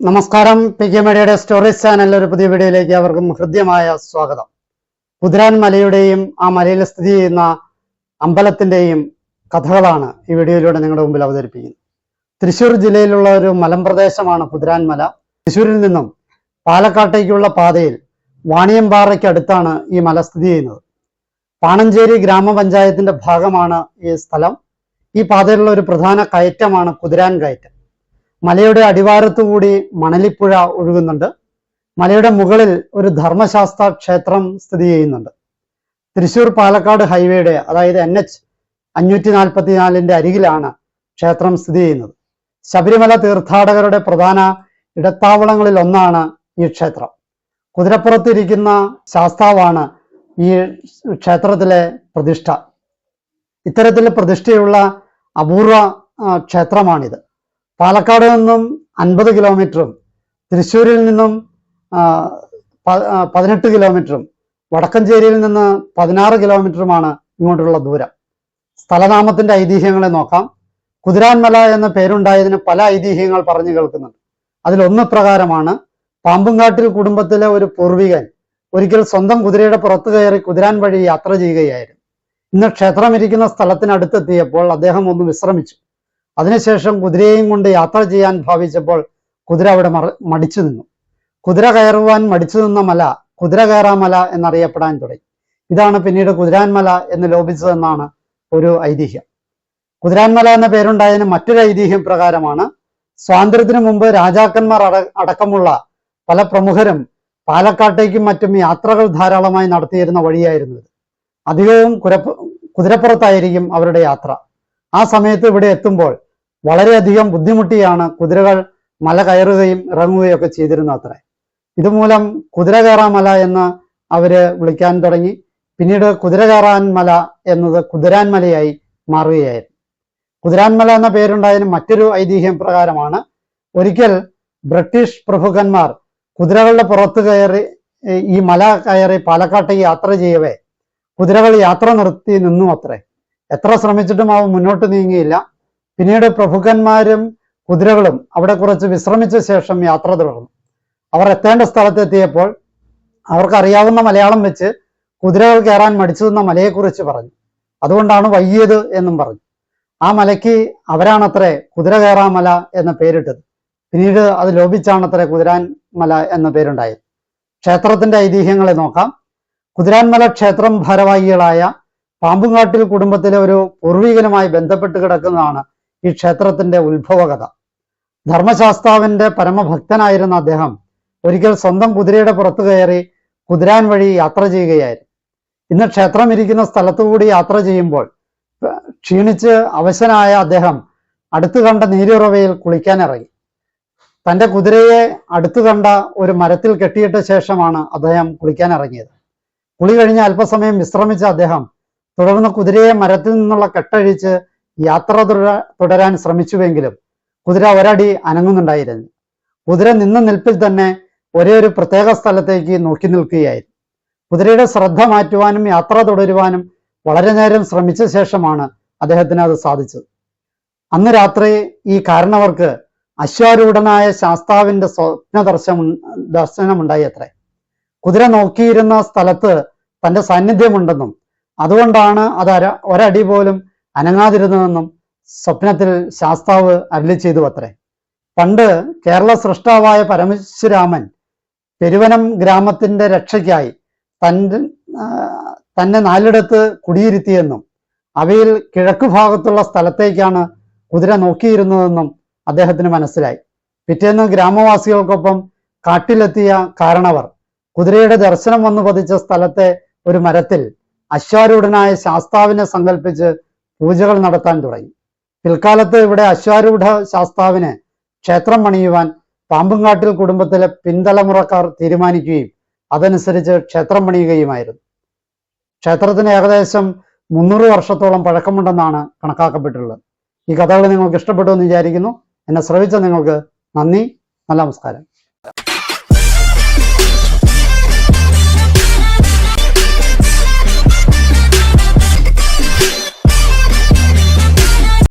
നമസ്കാരം. P K മീഡിയയുടെ stories ചാനലിൽ ഒരു പുതിയ വീഡിയോയിലേക്ക് അവർക്കും ഹൃദ്യമായ സ്വാഗതം. കുതിരാൻ മലയുടെയും ആ മലയിൽ സ്ഥിതി ചെയ്യുന്ന അമ്പലത്തിന്റെയും കഥകളാണ് ഈ വീഡിയോയിലൂടെ നിങ്ങളുടെ മുമ്പിൽ അവതരിപ്പിക്കുന്നത്. തൃശ്ശൂർ ജില്ലയിലുള്ള ഒരു മലമ്പ്രദേശമാണ് കുതിരാൻ മല. തൃശൂരിൽ നിന്നും പാലക്കാട്ടേക്കുള്ള പാതയിൽ വാണിയമ്പാറയ്ക്ക് അടുത്താണ് ഈ മല സ്ഥിതി ചെയ്യുന്നത്. പാണഞ്ചേരി ഗ്രാമപഞ്ചായത്തിന്റെ ഭാഗമാണ് ഈ സ്ഥലം. ഈ പാതയിലുള്ള ഒരു പ്രധാന കയറ്റമാണ് കുതിരാൻ കയറ്റം. മലയുടെ അടിവാരത്തുകൂടി മണലിപ്പുഴ ഒഴുകുന്നുണ്ട്. മലയുടെ മുകളിൽ ഒരു ധർമ്മശാസ്ത്ര ക്ഷേത്രം സ്ഥിതി ചെയ്യുന്നുണ്ട്. തൃശൂർ പാലക്കാട് ഹൈവേയുടെ അതായത് എൻ എച്ച് അഞ്ഞൂറ്റി നാൽപ്പത്തിനാലിന്റെ അരികിലാണ് ക്ഷേത്രം സ്ഥിതി ചെയ്യുന്നത്. ശബരിമല തീർത്ഥാടകരുടെ പ്രധാന ഇടത്താവളങ്ങളിൽ ഒന്നാണ് ഈ ക്ഷേത്രം. കുതിരപ്പുറത്തിരിക്കുന്ന ശാസ്താവാണ് ഈ ക്ഷേത്രത്തിലെ പ്രതിഷ്ഠ. ഇത്തരത്തിൽ പ്രതിഷ്ഠയുള്ള അപൂർവ ക്ഷേത്രമാണിത്. പാലക്കാട് നിന്നും അൻപത് കിലോമീറ്ററും തൃശ്ശൂരിൽ നിന്നും പതിനെട്ട് കിലോമീറ്ററും വടക്കഞ്ചേരിയിൽ നിന്ന് പതിനാറ് കിലോമീറ്ററുമാണ് ഇങ്ങോട്ടുള്ള ദൂരം. സ്ഥലനാമത്തിന്റെ ഐതിഹ്യങ്ങളെ നോക്കാം. കുതിരാൻമല എന്ന പേരുണ്ടായതിന് പല ഐതിഹ്യങ്ങൾ പറഞ്ഞു കേൾക്കുന്നുണ്ട്. അതിലൊന്ന് പ്രകാരമാണ്. പാമ്പുംകാട്ടിൽ കുടുംബത്തിലെ ഒരു പൂർവികൻ ഒരിക്കൽ സ്വന്തം കുതിരയുടെ പുറത്തു കയറി കുതിരാൻ വഴി യാത്ര ചെയ്യുകയായിരുന്നു. ഇന്ന് ക്ഷേത്രം ഇരിക്കുന്ന സ്ഥലത്തിനടുത്തെത്തിയപ്പോൾ അദ്ദേഹം ഒന്ന് വിശ്രമിച്ചു. അതിനുശേഷം കുതിരയെയും കൊണ്ട് യാത്ര ചെയ്യാൻ ഭാവിച്ചപ്പോൾ കുതിര അവിടെ മടിച്ചു നിന്നു. കുതിര കയറുവാൻ മടിച്ചു നിന്ന മല കുതിര കയറാമല എന്നറിയപ്പെടാൻ തുടങ്ങി. ഇതാണ് പിന്നീട് കുതിരാൻമല എന്ന് ലോപിച്ചതെന്നാണ് ഒരു ഐതിഹ്യം. കുതിരാൻമല എന്ന പേരുണ്ടായതിന് മറ്റൊരു ഐതിഹ്യം പ്രകാരമാണ് സ്വാതന്ത്ര്യത്തിനു മുമ്പ് രാജാക്കന്മാർ അട അടക്കമുള്ള പല പ്രമുഖരും പാലക്കാട്ടേക്കും മറ്റും യാത്രകൾ ധാരാളമായി നടത്തിയിരുന്ന വഴിയായിരുന്നു ഇത് അധികവും കുരപ്പ് കുതിരപ്പുറത്തായിരിക്കും അവരുടെ യാത്ര. ആ സമയത്ത് ഇവിടെ എത്തുമ്പോൾ വളരെയധികം ബുദ്ധിമുട്ടിയാണ് കുതിരകൾ മല കയറുകയും ഇറങ്ങുകയും ഒക്കെ ചെയ്തിരുന്ന അത്രേ. ഇതുമൂലം കുതിര കയറാൻ മല എന്ന് അവർ വിളിക്കാൻ തുടങ്ങി. പിന്നീട് കുതിര കയറാൻ മല എന്നത് കുതിരാൻ മലയായി മാറുകയായിരുന്നു. കുതിരാൻ മല എന്ന പേരുണ്ടായതിന് മറ്റൊരു ഐതിഹ്യം പ്രകാരമാണ് ഒരിക്കൽ ബ്രിട്ടീഷ് പ്രഭുക്കന്മാർ കുതിരകളുടെ പുറത്ത് കയറി ഈ മല കയറി പാലക്കാട്ടേക്ക് യാത്ര ചെയ്യവേ. കുതിരകൾ യാത്ര നിർത്തി നിന്നു അത്രേ. എത്ര ശ്രമിച്ചിട്ടും അവ മുന്നോട്ട് നീങ്ങിയില്ല. പിന്നീട് പ്രഭുക്കന്മാരും കുതിരകളും അവിടെ കുറച്ച് വിശ്രമിച്ച ശേഷം യാത്ര തുടർന്നു. അവർ എത്തേണ്ട സ്ഥലത്തെത്തിയപ്പോൾ അവർക്കറിയാവുന്ന മലയാളം വെച്ച് കുതിരകൾ കയറാൻ മടിച്ചു നിന്ന മലയെക്കുറിച്ച് പറഞ്ഞു. അതുകൊണ്ടാണ് വയ്യത് എന്നും പറഞ്ഞു. ആ മലയ്ക്ക് അവരാണത്രേ കുതിര കയറാൻ മല എന്ന പേരിട്ടത്. പിന്നീട് അത് ലോപിച്ചാണത്രേ കുതിരാൻ മല എന്ന പേരുണ്ടായത്. ക്ഷേത്രത്തിന്റെ ഐതിഹ്യങ്ങളെ നോക്കാം. കുതിരാൻമല ക്ഷേത്രം ഭാരവാഹികളായ പാമ്പുംകാട്ടിൽ കുടുംബത്തിലെ ഒരു പൂർവികനുമായി ബന്ധപ്പെട്ട് കിടക്കുന്നതാണ് ഈ ക്ഷേത്രത്തിന്റെ ഉത്ഭവകഥ. ധർമ്മശാസ്താവിന്റെ പരമഭക്തനായിരുന്ന അദ്ദേഹം ഒരിക്കൽ സ്വന്തം കുതിരയുടെ പുറത്തു കയറി കുതിരാൻ വഴി യാത്ര ചെയ്യുകയായിരുന്നു. ഇന്ന് ക്ഷേത്രം ഇരിക്കുന്ന സ്ഥലത്തുകൂടി യാത്ര ചെയ്യുമ്പോൾ ക്ഷീണിച്ച് അവശനായ അദ്ദേഹം അടുത്തു കണ്ട നീരുറവയിൽ കുളിക്കാൻ ഇറങ്ങി. തന്റെ കുതിരയെ അടുത്തു കണ്ട ഒരു മരത്തിൽ കെട്ടിയിട്ട ശേഷമാണ് അദ്ദേഹം കുളിക്കാൻ ഇറങ്ങിയത്. കുളി കഴിഞ്ഞ് അല്പസമയം വിശ്രമിച്ച അദ്ദേഹം തുടർന്ന് കുതിരയെ മരത്തിൽ നിന്നുള്ള കെട്ടഴിച്ച് യാത്ര തുടര- തുടരാൻ ശ്രമിച്ചുവെങ്കിലും കുതിര ഒരടി അനങ്ങുന്നുണ്ടായിരുന്നു. കുതിര നിന്ന നിൽപ്പിൽ തന്നെ ഒരേ ഒരു പ്രത്യേക സ്ഥലത്തേക്ക് നോക്കി നിൽക്കുകയായിരുന്നു. കുതിരയുടെ ശ്രദ്ധ മാറ്റുവാനും യാത്ര തുടരുവാനും വളരെ നേരം ശ്രമിച്ച ശേഷമാണ് അദ്ദേഹത്തിന് അത് സാധിച്ചത്. അന്ന് രാത്രി ഈ കാരണവർക്ക് അശ്വാരൂഢനായ ശാസ്താവിന്റെ സ്വപ്ന ദർശനം ദർശനമുണ്ടായി അത്രേ കുതിര നോക്കിയിരുന്ന സ്ഥലത്ത് തന്റെ സാന്നിധ്യമുണ്ടെന്നും അതുകൊണ്ടാണ് അത് ഒരടി പോലും അനങ്ങാതിരുന്നതെന്നും സ്വപ്നത്തിൽ ശാസ്താവ് അരളി ചെയ്തു അത്രേ പണ്ട് കേരള സൃഷ്ടാവായ പരമശുരാമൻ പെരുവനം ഗ്രാമത്തിന്റെ രക്ഷയ്ക്കായി തന്റെ തന്നെ നാലിടത്ത് കുടിയിരുത്തിയെന്നും അവയിൽ കിഴക്ക് ഭാഗത്തുള്ള സ്ഥലത്തേക്കാണ് കുതിര നോക്കിയിരുന്നതെന്നും അദ്ദേഹത്തിന് മനസ്സിലായി. പിറ്റേന്ന് ഗ്രാമവാസികൾക്കൊപ്പം കാട്ടിലെത്തിയ കാരണവർ കുതിരയുടെ ദർശനം വന്നു പതിച്ച സ്ഥലത്തെ ഒരു മരത്തിൽ അശ്വാരൂഢനായ ശാസ്താവിനെ സങ്കല്പിച്ച് പൂജകൾ നടത്താൻ തുടങ്ങി. പിൽക്കാലത്ത് ഇവിടെ അശ്വാരൂഢ ശാസ്താവിന് ക്ഷേത്രം പണിയുവാൻ പാമ്പുംകാട്ടിൽ കുടുംബത്തിലെ പിന്തലമുറക്കാർ തീരുമാനിക്കുകയും അതനുസരിച്ച് ക്ഷേത്രം പണിയുകയുമായിരുന്നു. ക്ഷേത്രത്തിന് ഏകദേശം മുന്നൂറ് വർഷത്തോളം പഴക്കമുണ്ടെന്നാണ് കണക്കാക്കപ്പെട്ടിട്ടുള്ളത്. ഈ കഥകൾ നിങ്ങൾക്ക് ഇഷ്ടപ്പെട്ടു എന്ന് വിചാരിക്കുന്നു. എന്നെ ശ്രവിച്ച നിങ്ങൾക്ക് നന്ദി. നല്ല നമസ്കാരം.